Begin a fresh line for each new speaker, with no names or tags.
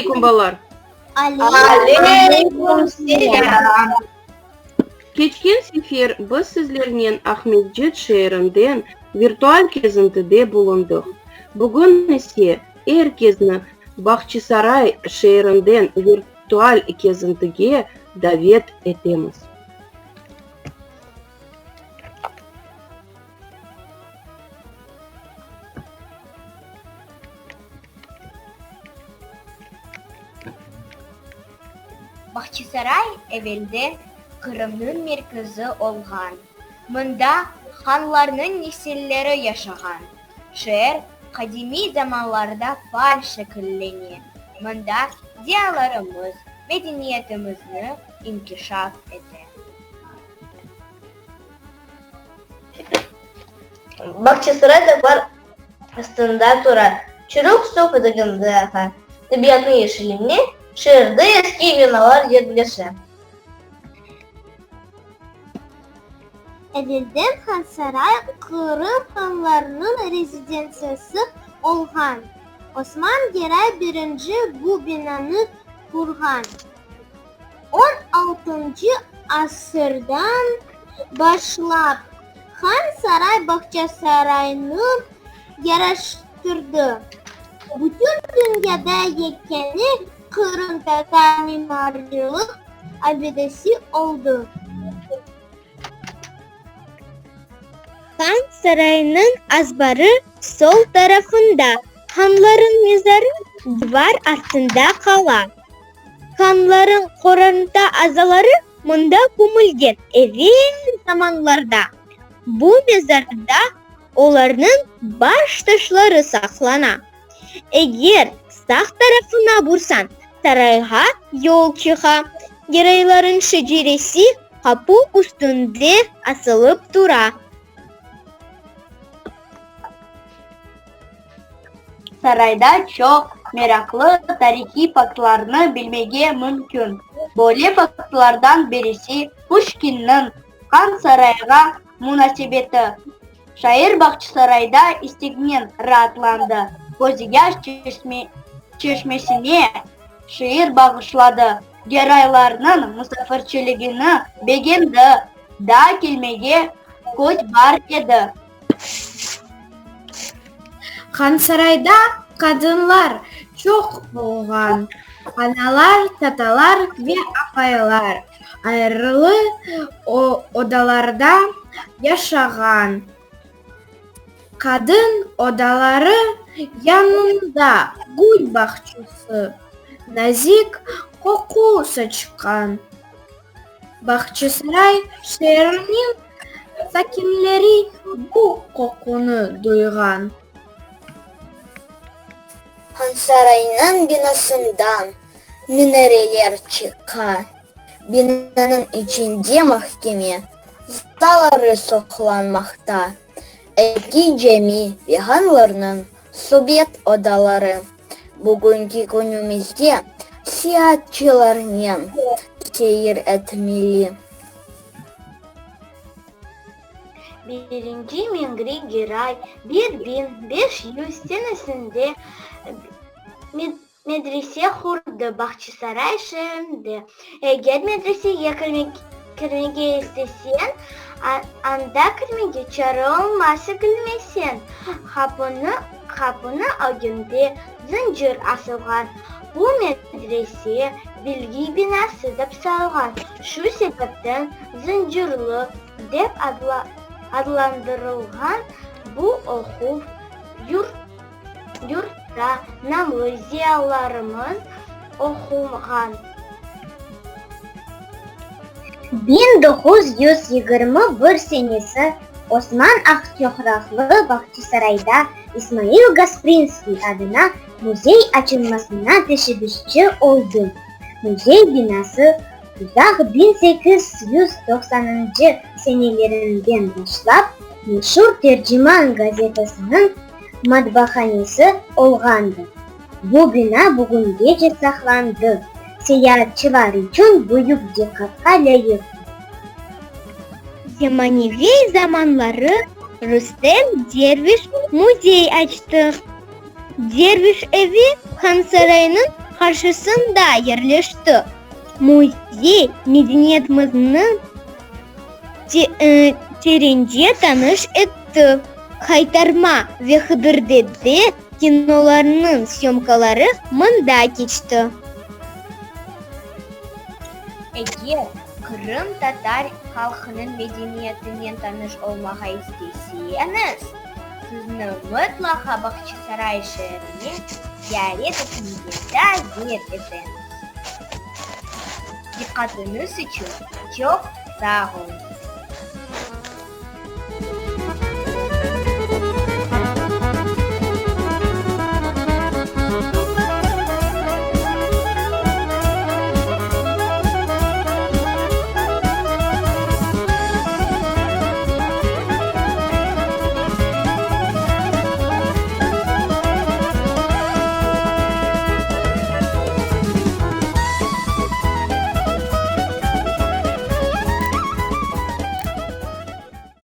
алейкум балар
алейкум Кеткен
кечкен сефер біз сіздермен ахметжет шерінден виртуаль кезіндіде болындық бүгін есе әр кезіні бақчисарай виртуаль кезіндіге давет етеміз
Бахчисарай эвелде Кырымдын меркези олган. Мында ханларның неселләре яшаган. Шәһәр кадими заманларда фар шәкеллене. Мында диаларыбыз, мәдәниятебезне инкишаф итә.
Бахчисарай да бар астында тора. Чирок сопы дагында. Табиятны яшелине Ширды скибиналар yetbilesi.
Edildim Hansaray Kırım Hanlarının rezidansiyası Olhan. Osman Geray birinci bu binanı kurhan. 16. asırdan başlap Han Saray Bahçe Sarayı'nı yaraştırdı. Bütün dünyada yekeni Kırımtepe mimarlığı abidesi oldu.
Хан сарайының azbarı сол tarafında, ханların мезары дұвар артында қала. Ханların қорында азалары мұнда көмілген әрең заманларда. Бұл мезарда олардың баш сақлана. Егер сақ тарапына бұрсан, сарайға жол Герайларын герайларын қапу қапу үстінде асылып тұра.
сарайда чок мераклы тарихи фактларны білмеге мүмкін. Боле фактылардан бересі пушкиннің қан сарайға мұнасебеті. шайыр бақшы сарайда істегінен ратланды көзіге чешмесіне шиыр бағышлады герайларынан мұсафіршілігіні бегенді. да келмеге көт бар еді
хансарайда қадынлар чоқ болған аналар таталар ве апайлар айрылы одаларда яшаған қадын одалары янында гүл бақшысы Назик қоқу сачқан бақчысарай шерінің бұ бұл қоқуны Хан
хансарайның бинасындан минерелер чыққан бинаның içinde мақкеме залары соқланмақта Эки жәми веганларның субет одалары bugünkü günümüzde siyasetçilerin seyir etmeli.
Birinci Mingri Giray 1500 senesinde medrese kurdu Bahçesaray şehrinde. Eğer medreseye kirmege istesen, anda kirmege çare olması gülmesin. Kapını, kapını o günde алтын жер асылған бұл медресе белгі бинасы деп салған шу себептен зүнджірлі деп адландырылған бұл оқу юрт юртта намлы зияларымыз оқылған
Бин сенесі Осман ақтехрақлы Бақтисарайда Исмаил Гаспринский адына Музей ачылмасына тишибизче олды. Музей бинасы ұзақ 1890 сенелерінден башлап, Мишур Терджиман газетасының матбаханесі олғанды. Бұл бүгінде жет де сақланды. Сиятчылар үшін бұйып диқатқа лайық.
Заманевей заманлары Рустем Дервиш музей ашты дервиш эви хан сарайының қаршысында ерлешті. Музей мәдениетіміздің э, теренде таныш етті. Хайтарма вехдірді де киноларының съемкалары мында кечті.
Әге, Крым татар халқының меденетінен таныш олмаға істесеңіз. Сызнылы тлахабахчы сарай шеріне диаретов негенда ет еді. Диқатыныз үшін